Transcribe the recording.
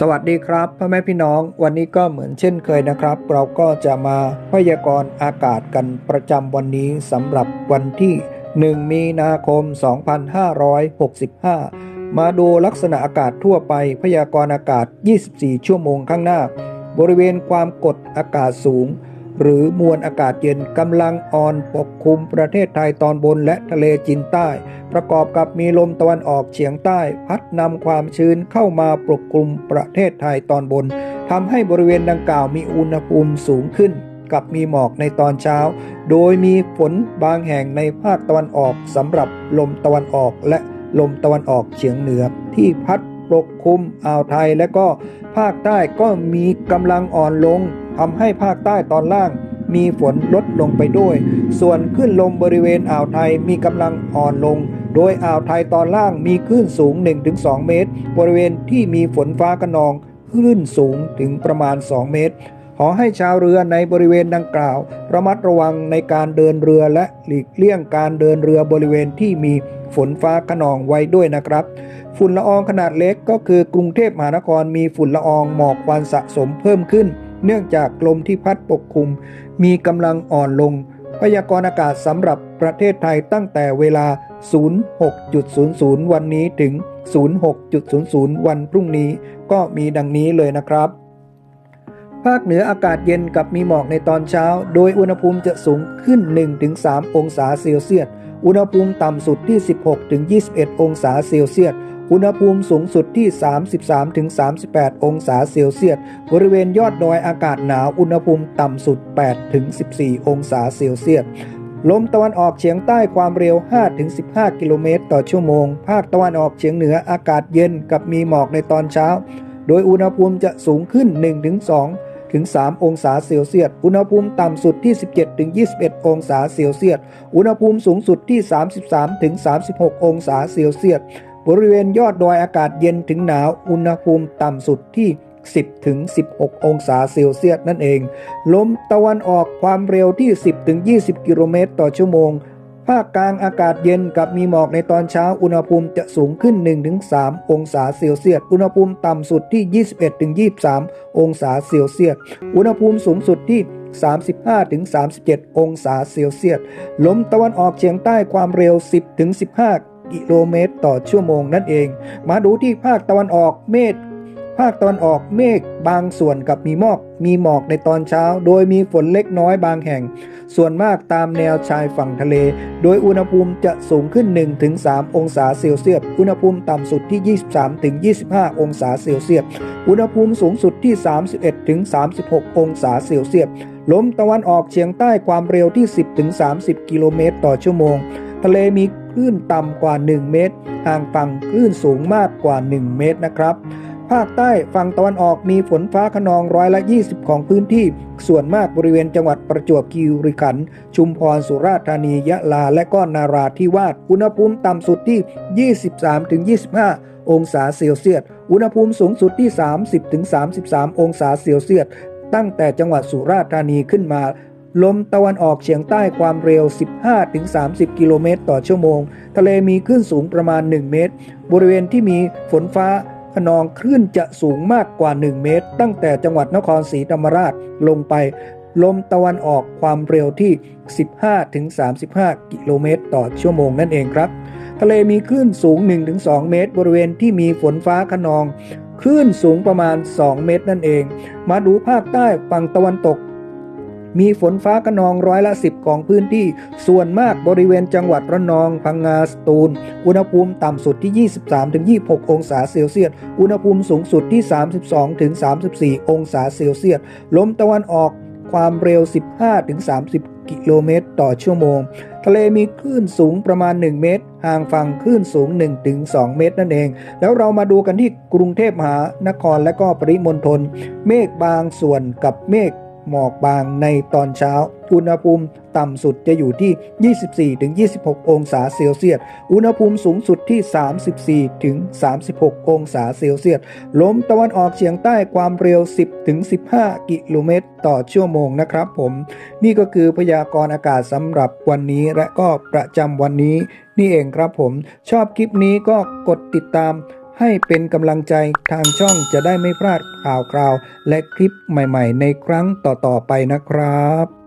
สวัสดีครับพ่อแม่พี่น้องวันนี้ก็เหมือนเช่นเคยนะครับ เราก็จะมาพยากรณ์อากาศกันประจำวันนี้สำหรับวันที่ 1 มีนาคม 2565 มาดูลักษณะอากาศทั่วไป พยากรณ์อากาศ 24 ชั่วโมงข้างหน้า บริเวณความกดอากาศสูง หรือมวลอากาศเย็นกำลังอ่อนปกคลุมประเทศไทยตอนบนและทะเลจีนใต้ ประกอบกับมีลมตะวันออกเฉียงใต้ พัดนำความชื้นเข้ามาปกคลุมประเทศไทยตอนบนทำให้บริเวณดังกล่าวมีอุณหภูมิสูงขึ้น กับมีหมอกในตอนเช้า โดยมีฝนบางแห่งในภาคตะวันออกสำหรับลมตะวันออกและลมตะวันออกเฉียงเหนือที่พัดปกคลุมอ่าวไทยและก็ ภาคใต้ก็มีกำลังอ่อนลงทำให้ภาคใต้ตอนล่างมีฝนลดลงไปด้วย ส่วนคลื่นลมบริเวณอ่าวไทยมีกำลังอ่อนลง โดยอ่าวไทยตอนล่างมีคลื่นสูง 1-2 เมตร บริเวณที่มีฝนฟ้าคะนองคลื่นสูงถึงประมาณ 2 เมตร ขอให้ชาวเรือในบริเวณดังกล่าว ระมัดระวังในการเดินเรือและหลีกเลี่ยงการเดินเรือบริเวณที่มีฝนฟ้าคะนองไว้ด้วยนะครับ ฝุ่นละอองขนาดเล็กก็คือกรุงเทพมหานครมีฝุ่นละอองหมอกควันสะสมเพิ่มขึ้น เนื่องจากลมที่พัดปกคลุม มีกำลังอ่อนลง พยากรณ์อากาศสำหรับประเทศไทยตั้งแต่เวลา 06.00 วันนี้ถึง 06.00 วันพรุ่งนี้ก็มีดังนี้เลยนะครับ ภาคเหนืออากาศเย็นกับมีหมอกในตอนเช้า โดยอุณหภูมิจะสูงขึ้น 1-3 องศาเซลเซียส อุณหภูมิต่ำสุดที่ 16-21 องศาเซลเซียส อุณหภูมิสูงสุดที่ 33-38 องศาเซลเซียส บริเวณยอดดอยอากาศหนาว อุณหภูมิต่ำสุด 8-14 องศาเซลเซียสลมตะวันออกเฉียงใต้ความเร็ว 5-15 กิโลเมตรต่อชั่วโมง ภาคตะวันออกเฉียงเหนืออากาศเย็นกับมีหมอกในตอนเช้า โดยอุณหภูมิจะสูงขึ้น 1-2 ถึง 3 องศาเซลเซียส อุณหภูมิต่ำสุดที่ 17ถึง21 องศาเซลเซียส อุณหภูมิสูงสุดที่ 33ถึง36 องศาเซลเซียส บริเวณยอดดอยอากาศเย็นถึงหนาว อุณหภูมิต่ำสุดที่ 10ถึง16 องศาเซลเซียสนั่นเอง ลมตะวันออกความเร็วที่ 10ถึง20 กิโลเมตรต่อชั่วโมง ภาคกลางอากาศเย็นกับมีหมอกในตอนเช้าอุณหภูมิจะสูงขึ้น 1-3 องศาเซลเซียส อุณหภูมิต่ำสุดที่ 21-23 องศาเซลเซียส อุณหภูมิสูงสุดที่ 35-37 องศาเซลเซียส ลมตะวันออกเฉียงใต้ความเร็ว 10-15 กิโลเมตรต่อชั่วโมงนั่นเอง มาดูที่ภาคตะวันออกเมฆ ภาคตะวันออกเมฆบางส่วนกับมีหมอกมีหมอกในตอนเช้า โดยมีฝนเล็กน้อยบางแห่ง ส่วนมากตามแนวชายฝั่งทะเล โดยอุณหภูมิจะสูงขึ้น 1-3 องศาเซลเซียส อุณหภูมิต่ำสุดที่ 23-25 องศาเซลเซียส อุณหภูมิสูงสุดที่ 31-36 องศาเซลเซียส ลมตะวันออกเฉียงใต้ความเร็วที่ 10-30 กิโลเมตรต่อชั่วโมง ทะเลมีคลื่นต่ำกว่า 1 เมตร ห่างฝั่งคลื่นสูงมากกว่า 1 เมตรนะครับ ภาคใต้ฝั่งตะวันออกมีฝนฟ้าขนองร้อยละ 20 ของพื้นที่ ส่วนมากบริเวณจังหวัดประจวบคีรีขันธ์ชุมพรสุราษฎร์ธานียะลาและก็นาราธิวาสอุณหภูมิต่ำสุดที่ 23-25 องศาเซลเซียสอุณหภูมิสูงสุดที่ 30-33 องศาเซลเซียสตั้งแต่จังหวัดสุราษฎร์ธานีขึ้นมาลมตะวันออกเฉียงใต้ความเร็ว 15-30 กิโลเมตรต่อชั่วโมง ทะเลมีคลื่นสูงประมาณ 1 เมตร บริเวณที่มีฝนฟ้า ขนองคลื่นจะสูงมากกว่า 1 เมตร ตั้งแต่จังหวัดนครศรีธรรมราชลงไป ลมตะวันออกความเร็วที่ 15-35 กิโลเมตรต่อชั่วโมงนั่นเองครับ ทะเลมีคลื่นสูง 1-2 เมตร บริเวณที่มีฝนฟ้าขนองคลื่นสูงประมาณ 2 เมตรนั่นเอง มาดูภาคใต้ฝั่งตะวันตก มีฝนฟ้าขนองร้อยละ 10 ของพื้นที่ ส่วนมากบริเวณจังหวัดระนอง พังงาสตูล อุณหภูมิต่ำสุดที่ 23-26 องศาเซลเซียส อุณหภูมิสูงสุดที่ 32-34 องศาเซลเซียส ลมตะวันออกความเร็ว 15-30กิโลเมตรต่อชั่วโมง ทะเลมีคลื่นสูงประมาณ 1 เมตร ห่างฝั่งคลื่นสูง 1-2 เมตรนั่นเอง แล้วเรามาดูกันที่กรุงเทพมหานครและก็ปริมณฑล เมฆบางส่วนกับเมฆ หมอกบางในตอนเช้า อุณหภูมิต่ำสุดจะอยู่ที่ 24-26 องศาเซลเซียส อุณหภูมิสูงสุดที่ 34-36 องศาเซลเซียส ลมตะวันออกเฉียงใต้ความเร็ว 10-15 กิโลเมตร ต่อชั่วโมงนะครับผม นี่ก็คือพยากรณ์อากาศสำหรับวันนี้และก็ประจำวันนี้ นี่เองครับผม ชอบคลิปนี้ก็กดติดตาม ให้เป็นกำลังใจทางช่องจะได้ไม่พลาดข่าวคราว และคลิปใหม่ๆ ในครั้งต่อๆไปนะครับ